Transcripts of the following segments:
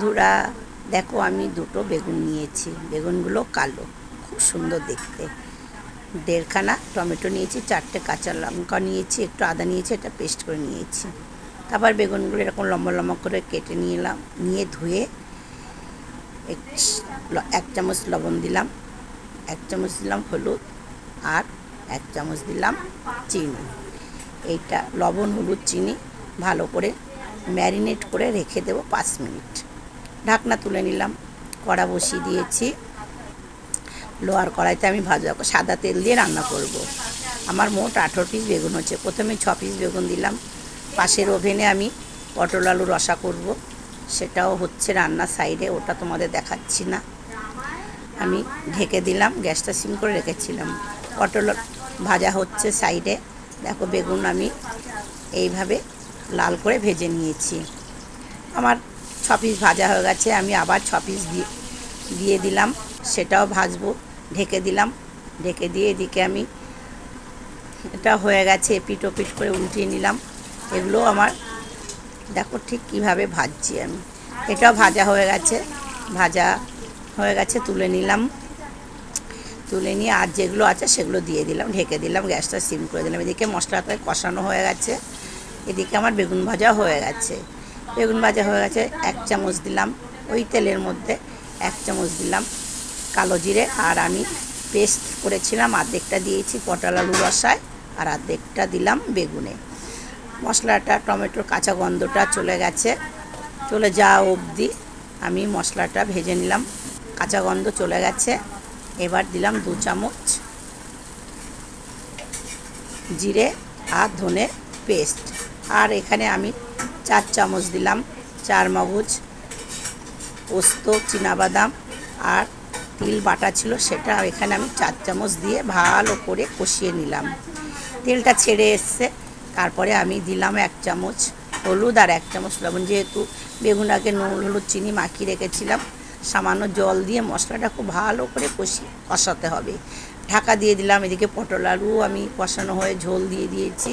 বন্ধুরা, দেখো আমি দুটো বেগুন নিয়েছি। বেগুনগুলো কালো, খুব সুন্দর দেখতে। দেড়খানা টমেটো নিয়েছি, চারটে কাঁচা লঙ্কা নিয়েছি, একটু আদা নিয়েছি এটা পেস্ট করে নিয়েছি। তারপর বেগুনগুলো এরকম লম্বা লম্বা করে কেটে নিয়ে এলাম নিয়ে ধুয়ে এক চামচ লবণ দিলাম, এক চামচ দিলাম হলুদ আর এক চামচ দিলাম চিনি। এইটা লবণ, হলুদ, চিনি ভালো করে ম্যারিনেট করে রেখে দেবো পাঁচ মিনিট। ঢাকনা তুলে নিলাম, কড়া বসিয়ে দিয়েছি। লোহার কড়াইতে আমি ভাজা সাদা তেল দিয়ে রান্না করব। আমার মোট আঠেরো পিস বেগুন হচ্ছে। প্রথমে ছ পিস বেগুন দিলাম। পাশের ওভেনে আমি পটল আলু রসা করব। সেটাও হচ্ছে রান্নার সাইডে, ওটা তোমাদের দেখাচ্ছি না। আমি ঢেকে দিলাম, গ্যাসটা সিম করে রেখেছিলাম। পটল ভাজা হচ্ছে সাইডে। দেখো বেগুন আমি এইভাবে লাল করে ভেজে নিয়েছি। আমার পিস ভাজা হয়ে গেছে, আমি আবার ছ পিস দিয়ে দিয়ে দিলাম, সেটাও ভাজবো, ঢেকে দিলাম, ঢেকে দিয়ে এদিকে আমি এটা হয়ে গেছে এপিট ওপিট করে উল্টিয়ে নিলাম, এগুলো আমার, দেখো ঠিক কীভাবে ভাজছি আমি। এটাও ভাজা হয়ে গেছে, ভাজা হয়ে গেছে, তুলে নিলাম, তুলে নিয়ে আর যেগুলো আছে সেগুলো দিয়ে দিলাম, ঢেকে দিলাম, গ্যাসটা সিম করে দিলাম, এদিকে মশলাটা কষানো হয়ে গেছে, এদিকে আমার বেগুন ভাজা হয়ে গেছে। বেগুন ভাজা হয়ে গেছে, এক চামচ দিলাম ওই তেলের মধ্যে, এক চামচ দিলাম কালো জিরে আর আমি পেস্ট করেছিলাম অর্ধেকটা দিয়েছি পটল আলু রসায় আর অর্ধেকটা দিলাম বেগুনে। মশলাটা, টমেটোর কাঁচা গন্ধটা চলে গেছে, চলে যাওয়া অবধি আমি মশলাটা ভেজে নিলাম, কাঁচা গন্ধ চলে গেছে, এবার দিলাম দু চামচ জিরে আর ধনে পেস্ট। আর এখানে আমি চার চামচ দিলাম, চার মগজ, পোস্ত বাদাম আর তিল বাটা ছিল, সেটা এখানে আমি চার চামচ দিয়ে ভালো করে কষিয়ে নিলাম। তেলটা ছেড়ে এসছে, তারপরে আমি দিলাম এক চামচ হলুদ আর এক চামচ লবণ। যেহেতু বেগুন আগে নুন, হলুদ, চিনি মাখিয়ে রেখেছিলাম, সামান্য জল দিয়ে মশলাটা খুব ভালো করে কষি, কষাতে হবে। ঢাকা দিয়ে দিলাম, এদিকে পটল আলু আমি কষানো হয়ে ঝোল দিয়ে দিয়েছি।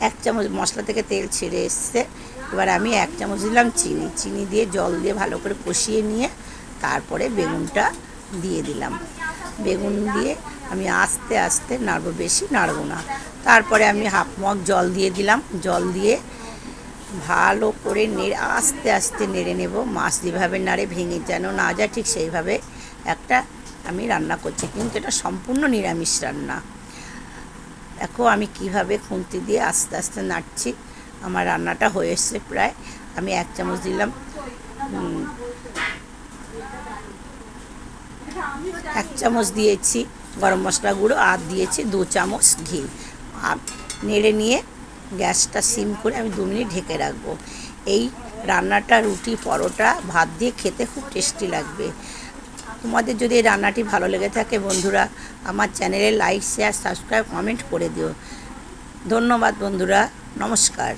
এক চামচ মশলা থেকে তেল ছেড়ে এসছে। এবার আমি এক চামচ দিলাম চিনি। চিনি দিয়ে জল দিয়ে ভালো করে কষিয়ে নিয়ে তারপরে বেগুনটা দিয়ে দিলাম। বেগুন দিয়ে আমি আস্তে আস্তে নাড়বো বেশি, নাড়বো না। তারপরে আমি হাফ মগ জল দিয়ে দিলাম। জল দিয়ে ভালো করে নেড়ে, আস্তে আস্তে নেড়ে নেব। মাছ যেভাবে নাড়ে ভেঙে যেন না যায়, ঠিক সেইভাবে একটা আমি রান্না করছি। কিন্তু এটা সম্পূর্ণ নিরামিষ রান্না। দেখো আমি কীভাবে খুন্তি দিয়ে আস্তে আস্তে নাড়ছি। আমার রান্নাটা হয়ে এসছে প্রায়। আমি এক চামচ দিলাম এক চামচ দিয়েছি গরম মশলা গুঁড়ো আর দিয়েছি দু চামচ ঘি। আর নেড়ে নিয়ে গ্যাসটা সিম করে আমি দু মিনিট ঢেকে রাখব। এই রান্নাটা রুটি, পরোটা, ভাত দিয়ে খেতে খুব টেস্টি লাগবে। তোমাদের যদি এই রান্নাটি ভালো লেগে থাকে বন্ধুরা, আমার চ্যানেলে লাইক, শেয়ার, সাবস্ক্রাইব, কমেন্ট করে দিও। ধন্যবাদ বন্ধুরা, নমস্কার।